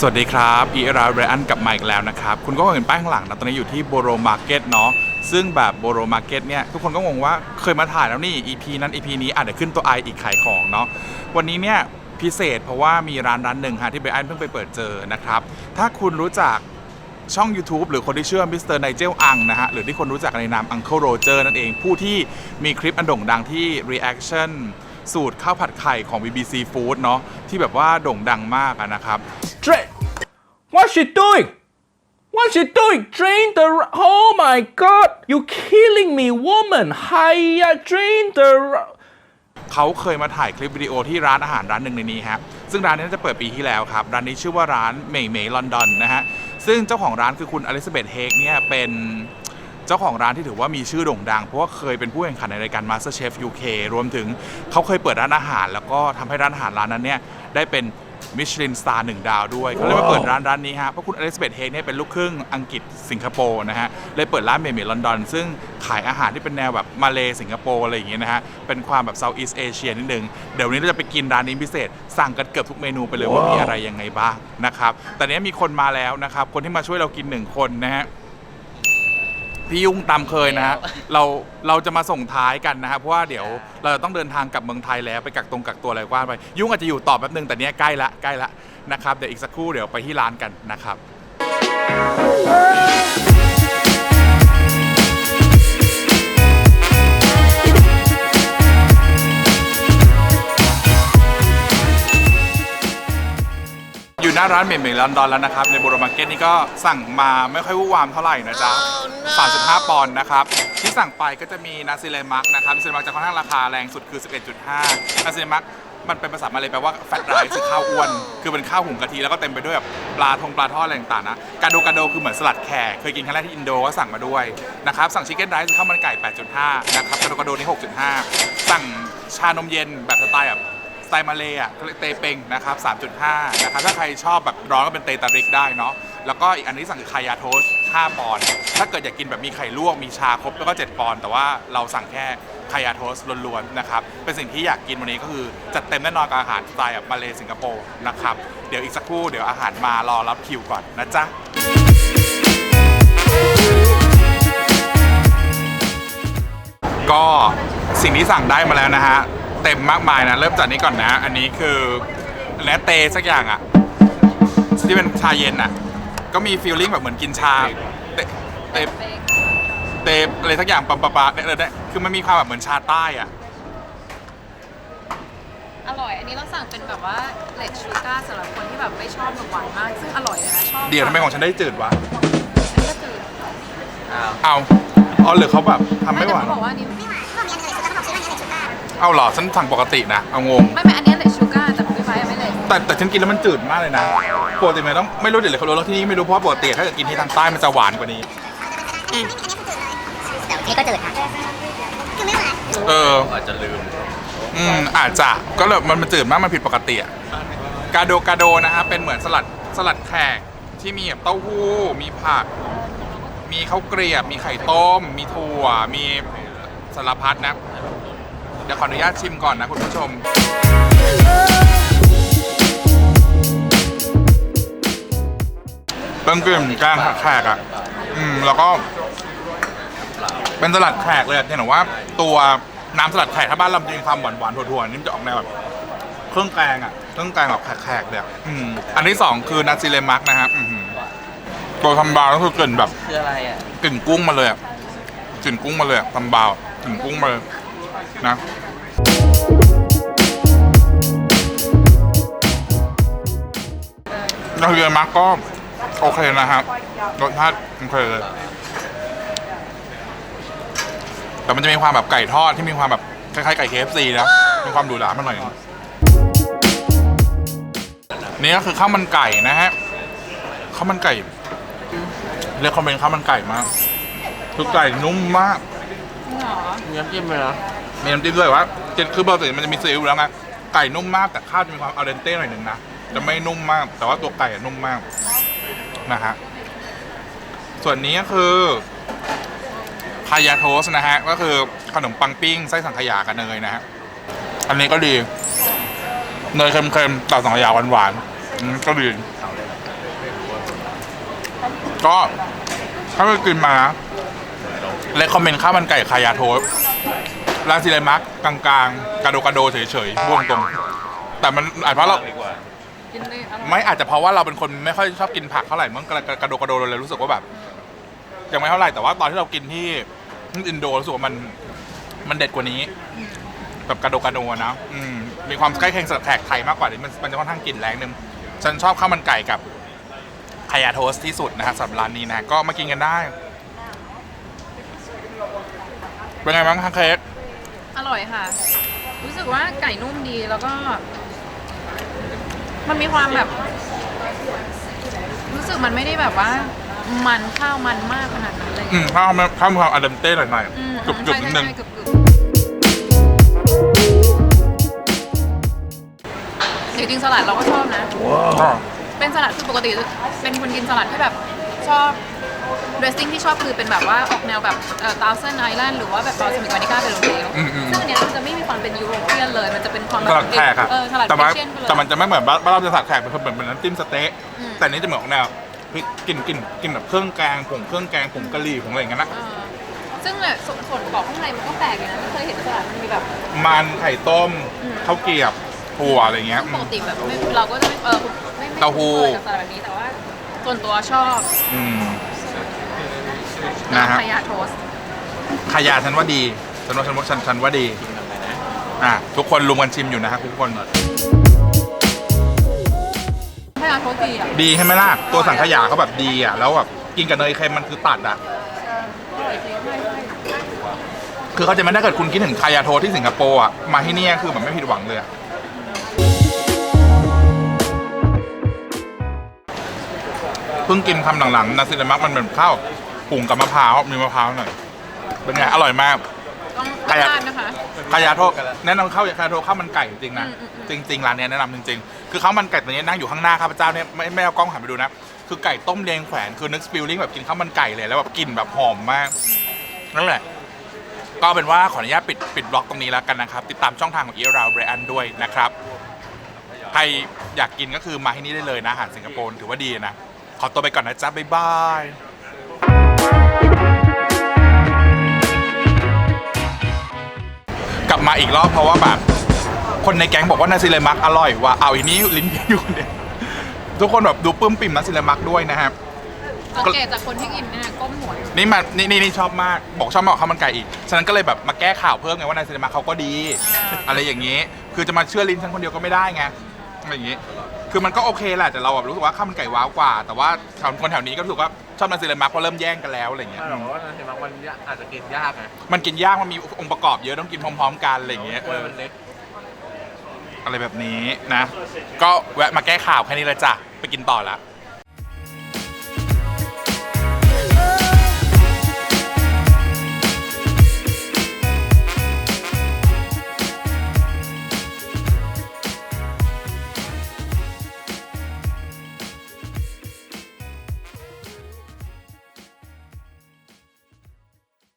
สวัสดีครับอีเอราเรอันกลับมาอีกแล้วนะครับ คุณก็เห็นป้ายข้างหลังนะตอนนี้อยู่ที่โบโรมาร์เก็ตเนาะซึ่งแบบโบโรมาร์เก็ตเนี่ย ทุกคนก็งงว่าเคยมาถ่ายแล้วนี่ EP นั้น EP นี้อาจจะขึ้นตัว I อีกขายของเนาะวันนี้เนี่ย พิเศษเพราะว่ามีร้านร้านหนึ่งฮะที่เบรอันเพิ่งไปเปิดเจอนะครับ ถ้าคุณรู้จักช่อง YouTube หรือคนที่เชื่อมิสเตอร์ไนเจลอังนะฮะ หรือที่คนรู้จักในนาม Uncle Roger นั่นเองผู้ที่มีคลิปอันโด่งดังที่ reaction สูตรข้าวผัดไข่ของ BBC Food เนาะที่แบบว่าโด่งดังมากนะครับ Drink. What's she doing? What's she doing? Drain the. Oh my god! You killing me, woman! Hiya, drain the. เขาเคยมาถ่ายคลิปวิดีโอที่ร้านอาหารร้านหนึ่งในนี้ฮะซึ่งร้านนี้น่าจะเปิดปีที่แล้วครับ ร้านนี้ชื่อว่าร้านเมย์เมย์ลอนดอนนะฮะ ซึ่งเจ้าของร้านคือคุณอลิซาเบธเฮกเนี่ยเป็นเจ้าของร้านที่ถือว่ามีชื่อโด่งดัง เพราะว่าเคยเป็นผู้แข่งขันในรายการ MasterChef UK รวมถึงเขาเคยเปิดร้านอาหาร แล้วก็ทำให้ร้านอาหารร้านนั้นเนี่ยได้เป็น มิชลินสตาร์หนึ่งดาวด้วยเขาเลยมาเปิดร้านร้านนี้ฮะเพราะคุณอลิซาเบธเฮกเนี่ยเป็นลูกครึ่งอังกฤษสิงคโปร์นะฮะเลยเปิดร้านเมย์เมย์ลอนดอนซึ่งขายอาหารที่เป็นแนวแบบมาเลสิงคโปร์อะไรอย่างเงี้ยนะฮะเป็นความแบบเซาท์อีสเอเชียนิดนึงเดี๋ยววันนี้เราจะไปกินร้านนี้พิเศษ สั่งกันเกือบทุกเมนูไปเลยว่ามีอะไรยังไงบ้างนะครับแต่เนี้ยมีคนมาแล้วนะครับคนที่มาช่วยเรากินหนึ่งคนนะฮะ พี่ยุ่งตามเคยนะฮะเราเราจะมาส่งท้ายกันนะฮะเพราะว่าเดี๋ยวเราจะต้องเดินทางกลับเมืองไทยแล้วไปกักตรงกักตัวอะไรกว่าไปยุ่งอาจจะอยู่ต่อแป๊บนึงแต่เนี้ยใกล้ละใกล้ละนะครับเดี๋ยวอีกสักครู่เดี๋ยวไปที่ร้านกันนะครับ ร้านเมนเมนลอนดอนแล้วนะครับ ในโบรมาร์เก็ตนี่ก็สั่งมาไม่ค่อยวุ่นวามเท่าไหร่นะจ๊ะ 35 ปอนด์นะครับ ที่สั่งไปก็จะมีนาซิเลมักนะครับนาซิเลมักจะค่อนข้างราคาแรงสุดคือ 11.5 นาซิเลมักมันเป็นภาษามาเลยแปลว่าแฟตไรซ์คือข้าวอ้วน คือเป็นข้าวหุงกะทิแล้วก็เต็มไปด้วยแบบปลาทงปลาทอดอะไรต่างๆนะกาโดกาโดคือเหมือนสลัดแขกเคยกินครั้งแรกที่อินโดก็สั่งมาด้วยนะครับสั่งชิคเก้นไรซ์ข้าวมันไก่ 8.5 นะครับกาโดกาโดนี่6.5 สั่งชานมเย็นแบบสไตล์แบบ สไตล์มาเลยอะเตเปงนะครับ 3.5 นะครับ ถ้าใครชอบแบบร้อนก็เป็นเตตาริกได้เนาะ แล้วก็อีกอันนี้สั่งคือคายาโทส5ปอนด์ ถ้าเกิดอยากกินแบบมีไข่ลวก มีชาครบแล้วก็ 7 ปอนด์ แต่ว่าเราสั่งแค่คายาโทสล้วนๆนะครับ เป็นสิ่งที่อยากกินวันนี้ก็คือจัดเต็มแน่นอนกับอาหารสไตล์แบบมาเลยสิงคโปร์นะครับ เดี๋ยวอีกสักครู่เดี๋ยวอาหารมารอรับคิวก่อนนะจ๊ะก็สิ่งที่สั่งได้มาแล้วนะฮะ เต็มมากมายนะ เริ่มจากนี้ก่อนนะ อันนี้คือเนเตสักอย่างอะที่เป็นชาเย็นอะก็มีฟีลลิ่งแบบเหมือนกินชาเตเตเตอะไรสักอย่างปะปะปะเนี่ยเนี่ยคือมันมีความแบบเหมือนชาใต้อะอร่อย อันนี้เราสั่งเป็นแบบว่าเลดชูการ์สำหรับคนที่แบบไม่ชอบแบบหวานมาก ซึ่งอร่อยเลยนะชอบเดี๋ยวทำไมของฉันได้จืดวะอันนี้ก็จืดเอา อ๋อหรือเขาแบบทำไม่หวานแต่เขาบอกว่าอันนี้เอาเหรอ ฉันสั่งปกตินะ เอางง ไม่ไม่อันนี้เลดชูการ์แต่ของพี่ไฟอะไม่เลยแต่แต่ฉันกินแล้วมันจืดมากเลยนะ ปกติมันต้องไม่รู้เดี๋ยวเขารู้แล้วที่นี่ไม่รู้เพราะว่าปกติถ้าเกิดกินที่ทางใต้มันจะหวานกว่านี้นี่ก็จืดค่ะเออ อาจจะลืม อืมอาจจะก็เลยมันมันจืดมากมันผิดปกติอะกาโดกาโดนะฮะเป็นเหมือนสลัดสลัดแขกที่มีแบบเต้าหู้ มีผัก มีข้าวเกรียบ มีไข่ต้ม มีถั่ว มีสารพัดนะ เดี๋ยวขออนุญาตชิมก่อนนะคุณผู้ชมเป็นกลิ่นแกงแขกอะ อืม แล้วก็ เป็นสลัดแขกเลยอะเห็นว่า ตัวน้ำสลัดแขกถ้าบ้านเราจะมีความหวานหวานๆถั่วๆนี่มันจะออกแนวแบบเครื่องแกงอะ เครื่องแกงแบบแขกๆเลยอะอืม อันที่สองคือนาซิเลมักนะครับอือหือตัวทำบาวก็คือกลิ่นแบบ คืออะไรอะ กลิ่นกุ้งมาเลยอะกลิ่นกุ้งมาเลยอะทำบาวกลิ่นกุ้งมาเลย นะนาซิเลมักก็โอเคนะครับรสชาติโอเคเลยแต่มันจะมีความแบบไก่ทอดที่มีความแบบคล้ายๆไก่ KFC นะมีความดูหรามันหน่อยนี่ก็คือข้าวมันไก่นะฮะข้าวมันไก่เรียกคอมเมนต์ข้าวมันไก่มากคือไก่นุ่มมากมีน้ำจิ้มไหมนะ มีน้ำจิ้มด้วยว่าเจนคือปกติมันจะมีซีอิ๊วแล้วไงไก่นุ่มมากแต่ข้าวจะมีความเอาเดนเต้หน่อยหนึ่งนะจะไม่นุ่มมาก แต่ว่าตัวไก่นุ่มมากนะฮะส่วนนี้ก็คือพายาโทสนะฮะก็คือขนมปังปิ้งไส้สังขยากับเนยนะฮะอันนี้ก็ดีเนยเค็มๆต่อสังขยาหวานๆก็ดีก็ถ้าไปกินมาเลคคอมเมนต์ข้าวมันไก่คายาโทส ร้านซิเลมักกลางๆกระโดกระโดเฉยๆบวงตรง แต่มันอาจเพราะเรา กินได้อร่อยไม่อาจจะเพราะว่าเราเป็นคนไม่ค่อยชอบกินผักเท่าไหร่เมื่อกระกระโดกระโดเลยรู้สึกว่าแบบยังไม่เท่าไหร่แต่ว่าตอนที่เรากินที่อินโดรู้สึกว่ามันมันเด็ดกว่านี้แบบกระโดกระโดนะอืมมีความใกล้เคียงกับแขกไทยมากกว่านี้มันมันจะค่อนข้างกลิ่นแรงนึงฉันชอบข้าวมันไก่กับไข่ยาโทสต์ที่สุดนะครับสำหรับร้านนี้นะก็มากินกันได้เป็นไงบ้างคะเค้ก อร่อยค่ะ รู้สึกว่าไก่นุ่มดีแล้วก็ มันมีความแบบ รู้สึกมันไม่ได้แบบว่า มันข้าวมันมากขนาดนั้นเลยอืมข้าวมันข้าวมีความอะเดนเต้หน่อยอืมๆกรุบๆนิดนึง ใช่ใช่ใช่กรุบๆจริงๆสลัดเราก็ชอบนะอ๋อเป็นสลัดคือปกติเป็นคนกินสลัดที่แบบชอบ dressing ที่ชอบคือเป็นแบบว่าออกแนวแบบเอ่อ Thousand Island หรือว่าแบบบอสมิกวานิก้าเป็นโรงเรียนอืมอืม ซึ่งอันเนี้ยมันจะไม่มีความเป็นยูโรเปียนเลย มันจะเป็นความสลัดแขกอะเออสลัดแต่ว่าเชียนไปเลย แต่มันจะไม่เหมือนบ้านบ้านเราจะสลัดแขกเป็นเหมือนเหมือนน้ำจิ้มสเต๊ะอืม แต่อันนี้จะเหมือนของแนวพริกกลิ่นกลิ่นกลิ่นแบบเครื่องแกงผงเครื่องแกงผงกะหรี่ผงอะไรอย่างเงี้ยนะเออซึ่งเนี่ยส่วนส่วนประกอบข้างในมันก็แปลกอยู่นะไม่เคยเห็นสลัดมันมีแบบ มันไข่ต้มอืม ข้าวเกรียบถั่วอะไรอย่างเงี้ยซึ่งอืปมกติแบบไม่เราก็จะไม่เออไม่ไม่เต้าหู้คุ้นเคยกับสลัดแบบนี้แต่ว่าส่วนตัวชอบ อืม นะฮะคายาโทสต์ขยะฉันว่าดีฉันว่าฉันว่าฉันฉันว่าดีอะทุกคนรุมกันชิมอยู่นะครับทุกคนคายาโทสต์ดีอะดีใช่ไหมล่ะตัวสังขยาเขาแบบดีอะแล้วแบบกินกับเนยเค็มมันคือตัดอะอร่อยจริงใช่ใช่คือเขาใจะไม่ถ้าเกิดคุณคิดถึงคายาโทที่สิงคโปร์อะมาที่เนี่ยคือแบบไม่ผิดหวังเลยอะเพิ่งกินคำหลังๆนาซิเลมักมันเป็นข้าว ปรุงกับมะพร้าวมีมะพร้าวหน่อยเป็นไงอร่อยมาก ต้องคายาทานนะคะ คายาโทแนะนำข้าวคายาโทข้าวมันไก่จริงๆนะอืมอืมอืมจริงๆร้านเนี้ยแนะนำจริงๆ คือข้าวมันไก่ตัวนี้นั่งอยู่ข้างหน้าข้าพเจ้าเนี่ยไม่ไม่เอากล้องหันไปดูนะ คือไก่ต้มเรียงแขวนคือนึกฟิลลิ่งแบบกินข้าวมันไก่เลยแล้วแบบกลิ่นแบบหอมมากนั่นแหละ ก็เป็นว่าขออนุญาตปิดปิดบล็อกตรงนี้แล้วกันนะครับ ติดตามช่องทางของเอราวเบรอันด้วยนะครับ ใครอยากกินก็คือมาที่นี่ได้เลยนะอาหารสิงคโปร์ถือว่าดีนะ ขอตัวไปก่อนนะจ๊ะบ๊ายบาย กลับมาอีกรอบเพราะว่าแบบ คนในแก๊งบอกว่านาซิเลมักอร่อยว่ะเอาอีนี้ลิ้นอยู่เนี่ยทุกคนแบบดูปลื้มปิ่มนาซิเลมักด้วยนะครับ สังเกตจากคนที่กินเนี่ยก้มหัวอยู่นี่มานี่นี่นี่ชอบมากบอกชอบมากกว่าข้าวมันไก่อีกฉะนั้นก็เลยแบบมาแก้ข่าวเพิ่มไงว่านายซีนีมาเขาก็ดี อะไรอย่างนี้ คือจะมาเชื่อลิ้นฉันคนเดียวก็ไม่ได้ไงอะไรอย่างนี้ คือมันก็โอเคแหละแต่เราแบบรู้สึกว่าข้าวมันไก่ว้าวกว่า แต่ว่าชาวคนแถวนี้ก็รู้สึกว่า ชอบนายซีนีมาเพราะเริ่มแย่งกันแล้วอะไรอย่างเงี้ยถ้าเราว่านั่นใช่ไหมมันยากอาจจะกินยากไงมันกินยากมันมีองค์ประกอบเยอะต้องกินพร้อมๆกันอะไรอย่างเงี้ยกล้วยมันเล็ก อะไรแบบนี้นะ ก็แวะมาแก้ข่าวแค่นี้ละจ้ะไปกินต่อละค